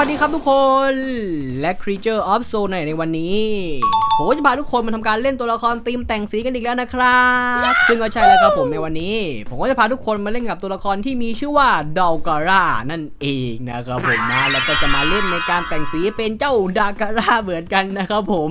วัสดีครับทุกคนและ Creature of Soul ในในวันนี้ผมก็จะพาทุกคนมาทำการเล่นตัวละครธีมแต่งสีกันอีกแล้วนะครับซึ่งก็ใช่แล้วครับผมในวันนี้ ผมก็จะพาทุกคนมาเล่นกับตัวละครที่มีชื่อว่าดอลการ่านั่นเองนะครับผมนะแล้วก็จะมาเล่นในการแต่งสีเป็นเจ้าดาการ่าเหมือนกันนะครับผม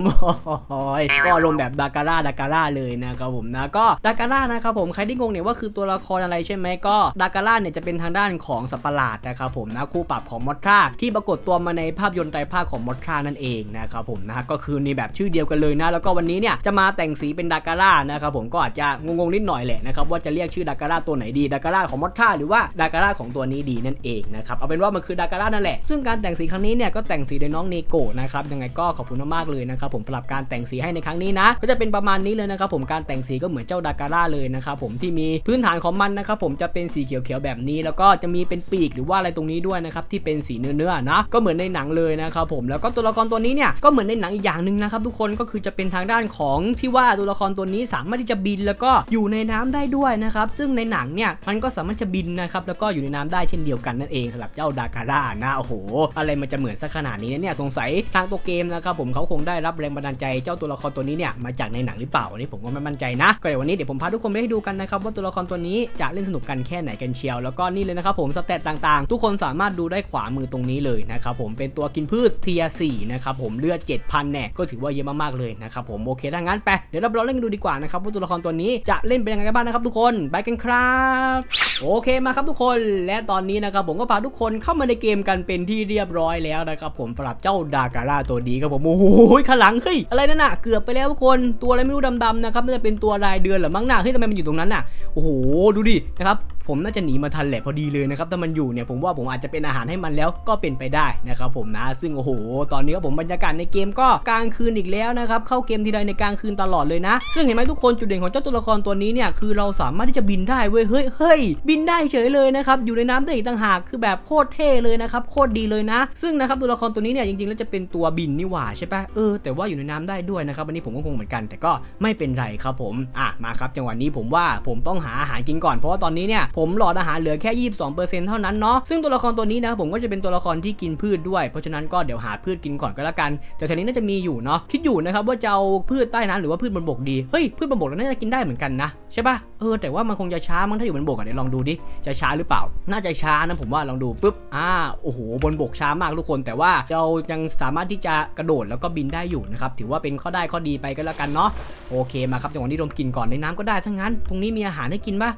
ก็อารมณ์แบบดาการ่าดาการ่าเลยนะครับผมนะก็ดาการ่านะครับผมใครที่งงเนี่ยว่าคือตัวละครอะไรใช่ไหมก็ดาการ่าเนี่ยจะเป็นทางด้านของสัตว์ประหลาดนะครับผมนะคู่ปรับของมอสทราที่ปรากฏตัวมาในภาพยนตร์ไตรภาคของมอทรานั่นเองนะครับผมนะก็คือในแบบชื่อเดียวกันเลยนะ แล้วก็วันนี้เนี่ยจะมาแต่งสีเป็นดาการ่านะครับผมก็อาจจะงงๆนิดหน่อยแหละนะครับว่าจะเรียกชื่อดาการ่าตัวไหนดีดาการ่าของมอทราหรือว่าดาการ่าของตัวนี้ดีนั่นเองนะครับเอาเป็นว่ามันคือดาการ่านั่นแหละซึ่งการแต่งสีครั้งนี้เนี่ยก็แต่งสีโดยน้องเนโกะนะครับยังไงก็ขอบคุณมากๆเลยนะครับผมสำหรับการแต่งสีให้ในครั้งนี้นะ ก็จะเป็นประมาณนี้เลยนะครับผมการแต่งสีก็เหมือนเจ้าดาการ่าเลยนะครับผมที่มีพื้นฐานของมันนะครับผมจะเป็นสีเขียวๆแบบนี้ แล้วก็จะมีเป็นปีกหรือว่าอะไรตรงนี้ด้วยนะครับที่เป็นสีเนื้อๆนะก็เหมือนในหนังเลยนะครับผมแล้วก็ตัวละครตัวนี้เนี่ยก็เหมือนในหนังอีกอย่างหนึ่งนะครับทุกคนก็คือจะเป็นทางด้านของที่ว่าตัวละครตัวนี้สามารถที่จะบินแล้วก็อยู่ในน้ำได้ด้วยนะครับซึ่งในหนังเนี่ยมันก็สามารถจะบินนะครับแล้วก็อยู่ในน้ำได้เช่นเดียวกันนั่นเองสำหรับเจ้าดาการ่านะโอ้โห อะไรมันจะเหมือนซะขนาดนี้เนี่ยสงสัยทางตัวเกมนะครับผมเขาคงได้รับแรงบันดาลใจเจ้าตัวละครตัวนี้เนี่ยมาจากในหนังหรือเปล่าอันนี้ผมก็ไม่มั่นใจนะก็เดี๋ยววันนี้เดี๋ยวผมพาทุกคนไปให้ดูกันนะครับว่าตัวละครตัวนี้จะเล่นสนุกกันแค่ไหนกันเชียว แล้วก็นี่เลยนะครับผมสเตตต่างๆ ทุกคนสามารถดูได้ขวามือตรงนี้เลยนะครับผมเป็นตัวกินพืชเทียสี่นะครับผมเลือด 7,000แน่ก็ถือว่าเยอะมากๆเลยนะครับผมโอเคถ้างั้นไปเดี๋ยวเราลองเล่นกันดูดีกว่านะครับว่าตัวละครตัวนี้จะเล่นเป็นยังไงกันบ้างนะครับทุกคนไปกันครับโอเคมาครับทุกคนและตอนนี้นะครับผมก็พาทุกคนเข้ามาในเกมกันเป็นที่เรียบร้อยแล้วนะครับผมสำหรับเจ้าดาการ่าตัวนี้ครับผมโอ้โหข้างหลังเฮ้ยอะไรนั่นน่ะเกือบไปแล้วทุกคนตัวอะไรไม่รู้ดำๆนะครับน่าจะเป็นตัวรายเดือนหรือมั้งน้าเฮ้ยทำไมมันอยู่ตรงนั้นน่ะโอ้โหดูดินะครับ ผมน่าจะหนีมาทันแหละพอดีเลยนะครับถ้ามันอยู่เนี่ยผมว่าผมอาจจะเป็นอาหารให้มันแล้วก็เป็นไปได้นะครับผมนะ ซึ่งโอ้โห ตอนนี้ผมบรรยากาศในเกมก็กลางคืนอีกแล้วนะครับเข้าเกมทีไรในกลางคืนตลอดเลยนะ ซึ่งเห็นไหมทุกคนจุดเด่นของเจ้าตัวละครตัวนี้เนี่ยคือเราสามารถที่จะบินได้เว้ยเฮ้ยเฮ้ยบินได้เฉยเลยนะครับอยู่ในน้ำได้อีกต่างหากคือแบบโคตรเท่เลยนะครับโคตรดีเลยนะ ซึ่งนะครับตัวละครตัวนี้เนี่ยจริงๆแล้วจะเป็นตัวบินนี่หว่าใช่ปะเออแต่ว่าอยู่ในน้ำได้ด้วยนะครับอันนี้ผมก็คงเหมือนกัน แต่ก็ไม่เป็นไรครับผมอะมาครับจังหวะนี้ผมว่าผมต้องหาอาหารกินก่อนเพราะว่าตอนนี้เนี่ยผมหลอดอาหารเหลือแค่ 22%เท่านั้นเนาะซึ่งตัวละครตัวนี้นะผมก็จะเป็นตัวละครที่กินพืชด้วย เพราะฉะนั้นก็เดี๋ยวหาพืชกินก่อนก็แล้วกัน แต่ทีนี้น่าจะมีอยู่เนาะคิดอยู่นะครับว่าจะเอาพืชใต้น้ำหรือว่าพืชบนบกดีเฮ้ยพืชบนบกเราน่าจะกินได้เหมือนกันนะใช่ปะเออแต่ว่ามันคงจะช้ามั้งถ้าอยู่บนบกอะเดี๋ยวลองดูดิจะช้าหรือเปล่า น่าจะช้านะผมว่าลองดูปุ๊บอ่าโอ้โหบนบกช้ามากทุกคน แต่ว่าเรายังสามารถที่จะกระโดดแล้วก็บินได้อยู่นะครับถือว่าเป็นข้อได้ข้อดีไปก็แล้วกันเนาะโอเคมาครับจังหวะนี้ลมกินก่อนในน้ำก็ได้ทั้งนั้น ตรงนี้มีอาหารให้กินปะ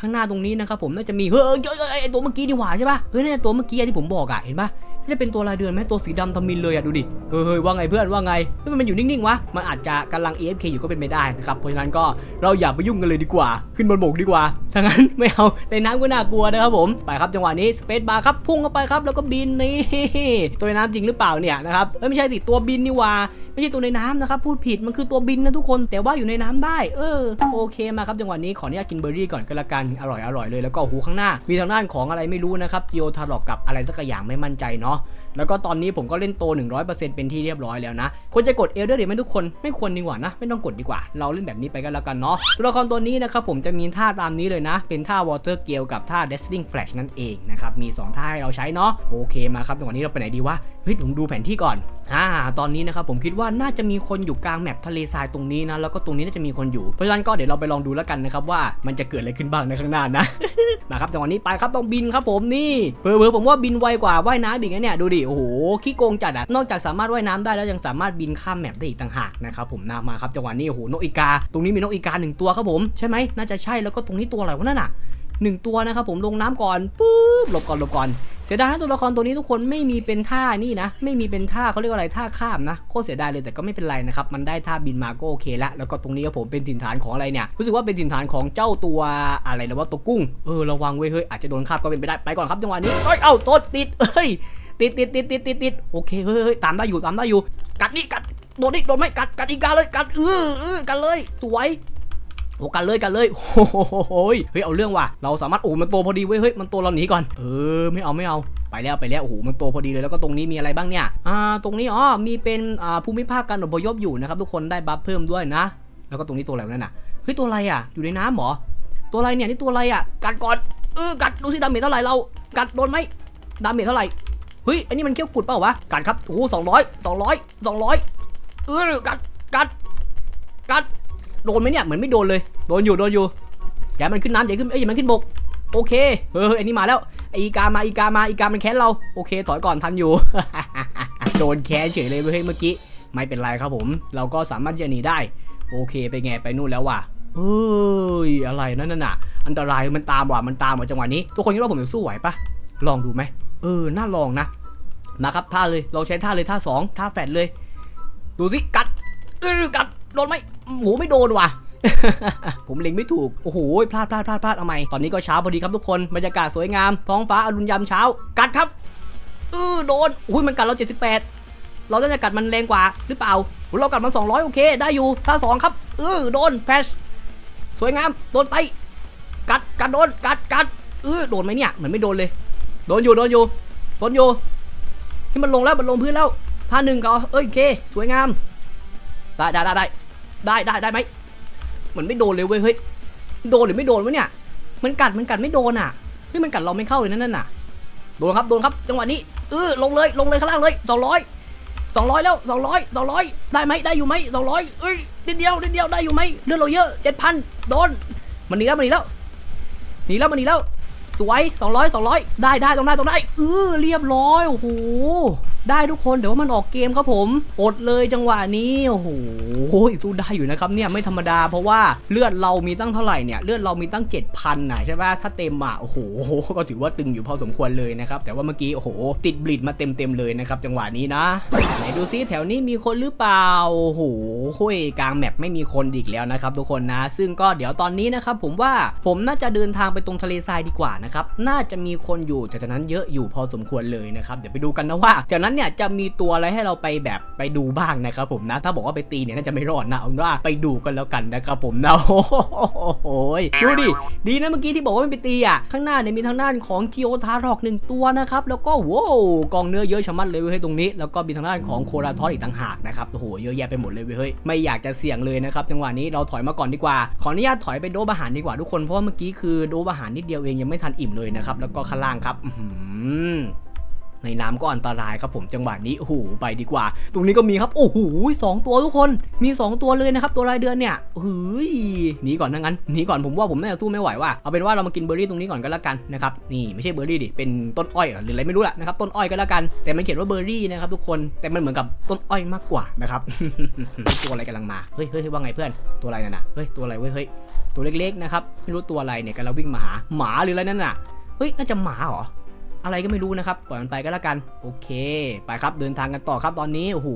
ข้างหน้าตรงนี้นะครับผมน่าจะมีเฮ้ยเฮ้ยยไอตัวเมื่อกี้นี่หว่าใช่ปะเฮ้ยนี่ตัวเมื่อกี้ที่ผมบอกอะเห็นปะน่าจะเป็นตัวรายเดือนไหมตัวสีดำทำมินเลยอะดูดิเฮ้ยเฮ้ยว่าไงเพื่อนว่าไงเฮ้ยมันอยู่นิ่งๆวะมันอาจจะกำลัง AFK อยู่ก็เป็นไปได้นะครับเพราะฉะนั้นก็เราอย่าไปยุ่งกันเลยดีกว่า ขึ้นบนบกดีกว่าถ้างั้นไม่เอาในน้ำก็น่ากลัวนะครับผมไปครับจังหวะนี้สเปซบาร์ครับพุ่งเข้าไปครับแล้วก็บินนี่ตัวในน้ำจริงหรือเปล่าเนี่ยนะครับเอ้ยไม่ใช่สิตัวบินนี่ว่าไม่ใช่ตัวในน้ำนะครับพูดผิดมันคือตัวบินนะทุกคน แต่ว่าอยู่ในน้ำได้ เออโอเคมาครับจังหวะนี้ขออนุญาตกินเบอร์รี่ก่อนก็แล้วกันอร่อยอร่อยเลยแล้วก็หูข้างหน้า มีทางด้านของอะไรไม่รู้นะครับจิโอทารอกกับอะไรสักอย่างไม่มั่นใจเนาะ แล้วก็ตอนนี้ผมก็เล่นโต 100%เป็นที่เรียบร้อยแล้วนะควรจะกดเอลเดอร์เดี๋ยวไหมทุกคนไม่ควรดีกว่านะ ไม่ต้องกดดีกว่า เราเล่นแบบนี้ไปกันแล้วกันเนาะตัวละครตัวนี้นะครับผมจะมีท่าตามนี้เลยนะ เป็นท่าวอเตอร์เกลกับท่า Dazzling Flash นั่นเองนะครับมีสองท่าให้เราใช้เนาะโอเคมาครับจังหวะนี้เราไปไหนดีวะเฮ้ยผมดูแผนที่ก่อนอ่าตอนนี้นะครับผมคิดว่าน่าจะมีคนอยู่กลางแมปทะเลทรายตรงนี้นะแล้วก็ตรงนี้น่าจะมีคนอยู่เพราะฉะนั้นก็เดี๋ยวเราไปลองดูแล้วกันนะครับว่ามันจะเกิดอะไรขึ้นบ้างในข้างหน้านะมาครับจังหวะนี้ไปครับต้องบินครับผมนี่เผลอๆผมว่าบินไวกว่าว่ายน้ำอีกนะเนี่ยดูดิโอ้โหขี้โกงจัดอะนอกจากสามารถว่ายน้ำได้แล้วยังสามารถบินข้ามแมปได้อีกต่างหากนะครับผมนะมาครับจังหวะนี้โอ้โหนกอีกา ตรงนี้มีนกอีกาหนึ่งตัวครับผมใช่ไหมน่าจะใช่แล้วก็ตรงนี้ตัวอะไรวะนั่นน่ะหนึ่งตัวนะครับผมลงน้ำก่อนปุ๊บหลบก่อนหลบก่อนเสียดายนะตัวละครตัวนี้ทุกคนไม่มีเป็นท่านี่นะ ไม่มีเป็นท่าเขาเรียกว่าอะไรท่าข้ามนะโคตรเสียดายเลยแต่ก็ไม่เป็นไรนะครับมันได้ท่าบินมาก็โอเคละแล้วก็ตรงนี้ครับผมเป็นถิ่นฐานของอะไรเนี่ยรู้สึกว่าเป็นถิ่นฐานของเจ้าตัวอะไรนะว่าตัวกุ้งเออระวังเว้ยเฮ้ยอาจจะโดนคาบก็เป็นไปได้ไปก่อนครับจังหวะนี้เอ้ยเอ้าต้นติดเอ้ย ติดติดติดติดติดติดโอเคเฮ้ยเฮ้ยตามได้อยู่ตามได้อยู่ กัดนี่กัดโดนนี่โดนไหมกัดกัดอีกาเลยกัดเออเออกันเลยสวยโอ้กันเลยกันเลยโอ้โหเฮ้ยเอาเรื่องว่ะเราสามารถโอ้มันโตพอดีเว้ยเฮ้ยมันโตเราหนีก่อนเออไม่เอาไม่เอาไปแล้วไปแล้วโอ้โหมันโตพอดีเลยแล้วก็ตรงนี้มีอะไรบ้างเนี่ยอ่าตรงนี้อ๋อมีเป็นอ่าภูมิภาคการอพยพอยู่นะครับทุกคนได้บัฟเพิ่มด้วยนะ แล้วก็ตรงนี้ตัวอะไรนั่นน่ะเฮ้ยตัวอะไรอะอยู่ในน้ำหรอตัวอะไรเนี่ยนี่ตัวอะไรอะกัดก่อนเออกัดดูสิดาเมจเท่าไหร่เรากัดโดนไหมดาเมจเท่าไหร่ เฮ้ยอันนี้มันเขี้ยวกุดเปล่าวะกัดครับโอ้โหสองร้อยสองร้อยสองร้อยเออกัดกัดกัดโดนไหมเนี่ยเหมือนไม่โดนเลยโดนอยู่โดนอยู่อย่ามันขึ้นน้ำอย่าขึ้นเอ้ยอย่ามันขึ้นบกโอเคเฮ้ยอันนี้มาแล้วอีกามาอีกามาอีกามันแค้นเราโอเค ถอยก่อนทันอยู่ โดนแค้นเฉยเลยเว้ยเมื่อกี้ไม่เป็นไรครับผม เราก็สามารถจะหนีได้ โอเคไปไงไปนู่นแล้วว่ะเฮ้ยอะไรนั่นน่ะ อันตรายมันตามว่ะมันตามว่ะจังหวะนี้ ทุกคนคิดว่าผมจะสู้ไหวปะลองดูไหม เออ น่าลองนะ มาครับท่าเลยเราใช้ท่าเลยท่าสองท่าแฟดเลย ดูสิกัดเออกัดโดนไหมโหไม่โดนว่ะผมเล็งไม่ถูก โอ้โห พลาดพลาดพลาดพลาดเอาไหมตอนนี้ก็เช้าพอดีครับทุกคน บรรยากาศสวยงาม ท้องฟ้าอรุณยามเช้า กัดครับเออโดน อุ้ย มันกัดเรา 78 เราต้องจะกัดมันแรงกว่า หรือเปล่า เรากัดมัน 200 โอเค ได้อยู่ท่าสองครับเออโดน แฟช สวยงาม โดนไป กัด กัดโดน กัด กัดเออโดนไหมเนี่ย เหมือนไม่โดนเลย โดนอยู่โดนอยู่โดนอยู่ที่มันลงแล้วมันลงพื้นแล้วท่าหนึ่งก็เอ้ยโอเคสวยงาม ได้ได้ได้ได้ได้ได้ได้ไหมเหมือนไม่โดนเลยเว้ยเฮ้ยโดนหรือไม่โดนวะเนี่ย มันกัดมันกัดไม่โดนอะเฮ้ยมันกัดเราไม่เข้าเลยนั่นน่ะโดนครับโดนครับจังหวะนี้เออลงเลยลงเลยข้างล่างเลยสองร้อยสองร้อยแล้วสองร้อยสองร้อยได้ไหมได้อยู่ไหมสองร้อยเอ้ยนิดเดียวนิดเดียวได้อยู่ไหมเลือดเราเยอะเจ็ดพันโดนมันหนีแล้วมันหนีแล้วหนีแล้วมันหนีแล้ว สวยสองร้อยสองร้อยได้ได้ต้องได้ต้องได้เออเรียบร้อย โอ้โห ได้ทุกคนเดี๋ยวว่ามันออกเกมครับผมอดเลยจังหวะนี้โอ้โหสู้ได้อยู่นะครับเนี่ยไม่ธรรมดาเพราะว่าเลือดเรามีตั้งเท่าไหร่เนี่ยเลือดเรามีตั้ง 7,000น่ะใช่ป่ะถ้าเต็มอะโอ้โหก็ถือว่าตึงอยู่พอสมควรเลยนะครับแต่ว่าเมื่อกี้โอ้โห ติดบลิดมาเต็มเต็มๆเลยนะครับจังหวะนี้นะไหนดูซิแถวนี้มีคนหรือเปล่าโอ้โหคุยกลางแมปไม่มีคนอีกแล้วนะครับทุกคนนะ ซึ่งก็เดี๋ยวตอนนี้นะครับผมว่าผมน่าจะเดินทางไปตรงทะเลทรายดีกว่านะครับน่าจะมีคนอยู่แถวนั้นเยอะอยู่พอสมควรเลยนะครับเดี๋ยวไปดูกันนะว่าแถวนั้นเนี่ยจะมีตัวอะไรให้เราไปแบบไปดูบ้างนะครับผมนะ ถ้าบอกว่าไปตีเนี่ยน่าจะไม่รอดนะเอาเป็นว่าไปดูกันแล้วกันนะครับผมนะโอ้โหดูดิดีนะเมื่อกี้ที่บอกว่าไม่ไปตีอะข้างหน้าเนี่ยมีทางด้านของจิโอทารอกหนึ่งตัวนะครับแล้วก็ว้าวกองเนื้อเยอะชะมัดเลยเว้ยตรงนี้ แล้วก็มีทางด้านของโคราทอสอีกต่างหากนะครับโอ้โหเยอะแยะไปหมดเลยเว้ยเฮ้ยไม่อยากจะเสี่ยงเลยนะครับจังหวะนี้เราถอยมาก่อนดีกว่า ขออนุญาตถอยไปโดบอาหารดีกว่าทุกคนเพราะว่าเมื่อกี้คือโดบอาหารนิดเดียวเองยังไม่ทันอิ่มเลยนะครับแล้วก็ข้างล่างครับอื้อหือ ในน้ำก็อันตรายครับผมจังหวะนี้โอ้โหไปดีกว่า ตรงนี้ก็มีครับโอ้โหสองตัวทุกคนมี 2 ตัวเลยนะครับตัวรายเดือนเนี่ยเฮ้ยหนีก่อนนะงั้นหนีก่อนผมว่าผมน่าจะสู้ไม่ไหวว่ะเอาเป็นว่าเรามากินเบอร์รี่ตรงนี้ก่อนก็แล้วกันนะครับนี่ไม่ใช่เบอร์รี่ดิเป็นต้นอ้อยหรืออะไรไม่รู้แหละนะครับต้นอ้อยก็แล้วกัน แต่มันเขียนว่าเบอร์รี่นะครับทุกคนแต่มันเหมือนกับต้นอ้อยมากกว่านะครับตัวอะไรกำลังมาเฮ้ยเฮ้ยว่าไงเพื่อนตัวอะไรนั่นน่ะเฮ้ยตัวอะไรเว้ยเฮ้ยตัวเล็กๆนะครับไม่รู้ตัวอะไรเนี่ยกำลังวิ่งมาหาหมาหรืออะไรนั่นน่ะเฮ้ยน่าจะหมาเหรอ อะไรก็ไม่รู้นะครับปล่อยมันไปก็แล้วกันโอเค ไปครับเดินทางกันต่อครับตอนนี้โอ้โห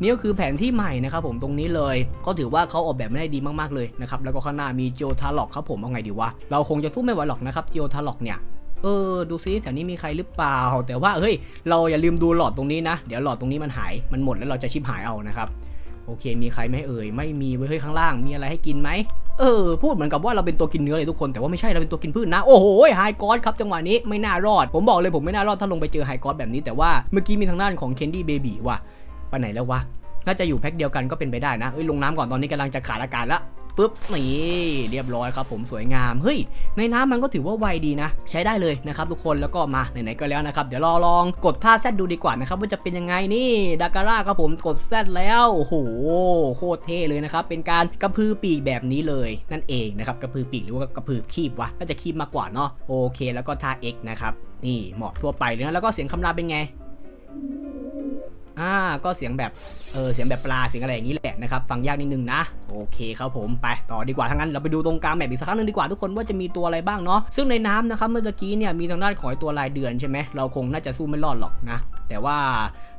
นี่ก็คือแผนที่ใหม่นะครับผมตรงนี้เลย ก็ถือว่าเขาออกแบบมาได้ดีมากๆเลยนะครับแล้วก็ข้างหน้ามีโจทาล็อกครับผมเอาไงดีวะเราคงจะสู้ไม่ไหวหรอกนะครับโจทาล็อกเนี่ยเออดูซิแถวนี้มีใครหรือเปล่า แต่ว่าเฮ้ย เราอย่าลืมดูหลอดตรงนี้นะ เดี๋ยวหลอดตรงนี้มันหายมันหมดแล้วเราจะชิบหายเอานะครับ โอเค มีใครไหมเอ่ยไม่มีเว้ยเฮ้ยข้างล่าง มีอะไรให้กินไหม เออพูดเหมือนกับว่าเราเป็นตัวกินเนื้อเลยทุกคนแต่ว่าไม่ใช่เราเป็นตัวกินพืชนะ โอ้โหไฮกอสครับจังหวะนี้ไม่น่ารอด ผมบอกเลยผมไม่น่ารอดถ้าลงไปเจอไฮกอสแบบนี้แต่ว่าเมื่อกี้มีทางด้านของเคนดี้เบบี้ว่ะไปไหนแล้ววะน่าจะอยู่แพ็คเดียวกันก็เป็นไปได้นะเอ้ยลงน้ำก่อนตอนนี้กำลังจะขาดอากาศละ ปึ๊บนี่เรียบร้อยครับผมสวยงามเฮ้ยในน้ำมันก็ถือว่าไวดีนะ ใช้ได้เลยนะครับทุกคนแล้วก็มาไหนๆก็แล้วนะครับ เดี๋ยวรอลองกดท่าแซดดูดีกว่านะครับว่าจะเป็นยังไงนี่ดาการ่าครับผมกดแซดแล้วโอ้โหโคตรเท่เลยนะครับเป็นการกระพือปีกแบบนี้เลยนั่นเองนะครับกระพือปีกหรือว่ากระพือคีบวะน่าจะคีบมากกว่าเนาะโอเค แล้วก็ท่า X นะครับนี่เหมาะทั่วไปเลยนะแล้วก็เสียงคำรามเป็นไง อ่าก็เสียงแบบเออเสียงแบบปลาเสียงอะไรอย่างนี้แหละนะครับฟังยากนิดนึงนะโอเคครับผมไปต่อดีกว่าทั้งนั้นเราไปดูตรงกลางแมปอีกสักครั้งหนึงดีกว่าทุกคนว่าจะมีตัวอะไรบ้างเนาะซึ่งในน้ำนะครับเมื่อกี้เนี่ยมีทางด้านของตัวลายเดือนใช่ไหมเราคงน่าจะสู้ไม่รอดหรอกนะ แต่ว่า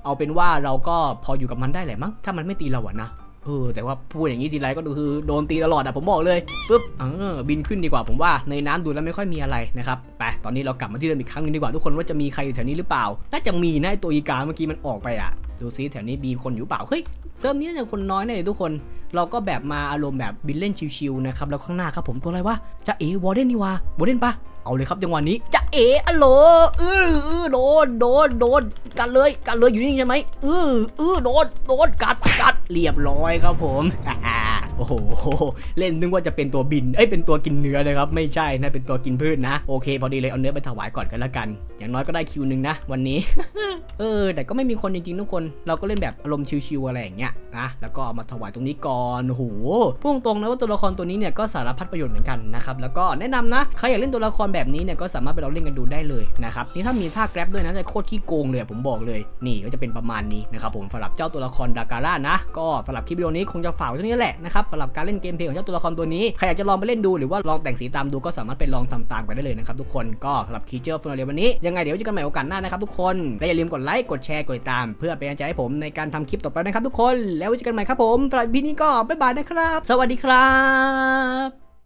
เอาเป็นว่าเราก็พออยู่กับมันได้แหละมั้งถ้ามันไม่ตีเราอะนะเออแต่ว่าพูดอย่างนี้ทีไรก็ดูคือโดนตีตลอดอะผมบอกเลยปึ๊บเออบินขึ้นดีกว่าผมว่าในน้ำดูแล้วไม่ค่อยมีอะไรนะครับไปตอนนี้เรากลับมาที่เดิมอีกครั้งนึงดีกว่าทุกคนว่าจะมีใครอยู่แถวนี้หรือเปล่า น่าจะมีนะตัวอีกาเมื่อกี้มันออกไปอะ ดูซิแถวนี้มีคนอยู่เปล่า เฮ้ยเซิร์ฟนี้น่าจะคนน้อยแน่เลยทุกคน เราก็แบบมาอารมณ์แบบบินเล่นชิวๆนะครับ แล้วข้างหน้าครับผมตัวอะไรวะจะเอวอร์เดนนี่วะวอร์เดนปะ เอาเลยครับจังหวะนี้จะเออโลเออเออโดนโดนโดนกันเลยกันเลยอยู่นี่ใช่ไหมเออเออโดนโดนกัดกัดเรียบร้อยครับผมโอ้โหเล่นนึกว่าจะเป็นตัวบินเอ้ยเป็นตัวกินเนื้อนะครับไม่ใช่นะเป็นตัวกินพืชนะโอเคพอดีเลยเอาเนื้อไปถวายก่อนกันละกัน อย่างน้อยก็ได้คิวหนึ่งนะวันนี้ เออ แต่ก็ไม่มีคนจริงๆทุกคน เราก็เล่นแบบอารมณ์ชิวๆอะไรอย่างเงี้ยนะแล้วก็เอามาถวายตรงนี้ก่อนโหพูดตรงนะว่าตัวละครตัวนี้เนี่ยก็สารพัดประโยชน์เหมือนกันนะครับแล้วก็แนะนำนะใครอยากเล่นตัวละครแบบนี้เนี่ยก็สามารถไปลองเล่นกันดูได้เลยนะครับนี่ถ้ามีท่าแกร็บด้วยนะจะโคตรขี้โกงเลยผมบอกเลยนี่ก็จะเป็นประมาณนี้นะครับผมสำหรับเจ้าตัวละครดาการ่านะ ก็สำหรับคลิปวิดีโอนี้คงจะฝากไว้เท่านี้แหละนะครับสำหรับการเล่นเกมเพลย์ของเจ้าตัวละครตัวนี้ใครอยากจะลองไปเล่นดูหรือว่าลองแต่งสีตามดูก็สามารถไปลองทำตามกันได้เลยนะครับทุกคนก็สำหรับคีเจอร์ฟูนเรียวันนี้ยังไงเดี๋ยวเจอกันใหม่โอกาสหน้านะครับทุกคนและอย่าลืมกดไลค์กดแชร์กดติดตาม เพื่อเป็นกำลังใจให้ผมในการทำคลิปต่อไปนะครับทุกคนแล้วเจอกันใหม่ครับผมสำหรับวิดีโอนี้ก็บ๊ายบายนะครับ สวัสดีครับ